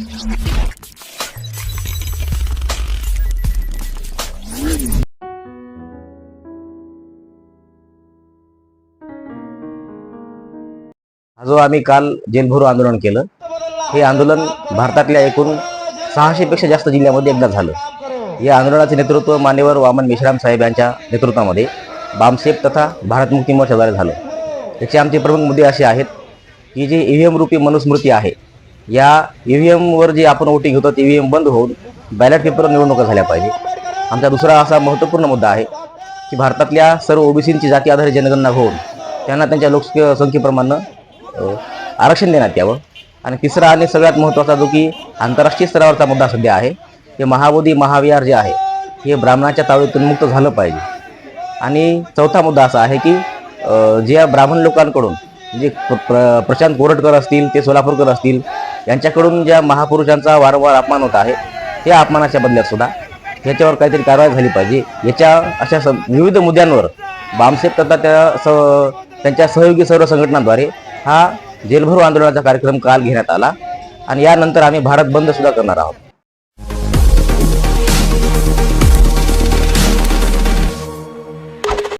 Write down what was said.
जो आम्ही काल जेलभरो आंदोलन केलं. हे आंदोलन भारतातल्या एकूण सहाशेपेक्षा जास्त जिल्ह्यामध्ये एकदा झालं. या आंदोलनाचे नेतृत्व मान्यवर वामन मेश्राम साहेब यांच्या नेतृत्वामध्ये बामसेप तथा भारत मुक्ती मोर्चाद्वारे झालं. याचे आमचे प्रमुख मुद्दे असे आहेत की जे ईव्हीएम रूपी मनुस्मृती आहे या ईव्हीएमवर जे आपण वोटिंग घेतो ते ईव्हीएम बंद होऊन बॅलेट पेपर निवडणुका झाल्या पाहिजे. आमचा दुसरा असा महत्त्वपूर्ण मुद्दा आहे की भारतातल्या सर्व ओबीसींची जाती आधारित जनगणना होऊन त्यांना त्यांच्या लोकसंख्येप्रमाणे अ, आरक्षण देण्यात यावं. आणि तिसरा आणि सगळ्यात महत्त्वाचा जो की आंतरराष्ट्रीय स्तरावरचा मुद्दा सध्या आहे ते महाबोधी महाविहार जे आहे हे ब्राह्मणाच्या तावडीतून मुक्त झालं पाहिजे. आणि चौथा मुद्दा असा आहे की ज्या ब्राह्मण लोकांकडून जे प्र- प्र- प्रशांत गोरटकर असतील ते सोलापूरकर असतील यांच्याकडून ज्या महापुरुषांचा वारंवार अपमान होत आहे त्या अपमानाच्या बदल्यात सुद्धा याच्यावर काहीतरी कारवाई झाली पाहिजे. याच्या अशा स विविध मुद्द्यांवर बामसेप तथा त्या स त्यांच्या सहयोगी सर्व संघटनांद्वारे हा जेलभरो आंदोलनाचा कार्यक्रम काल घेण्यात आला. आणि यानंतर आम्ही भारत बंद सुद्धा करणार आहोत.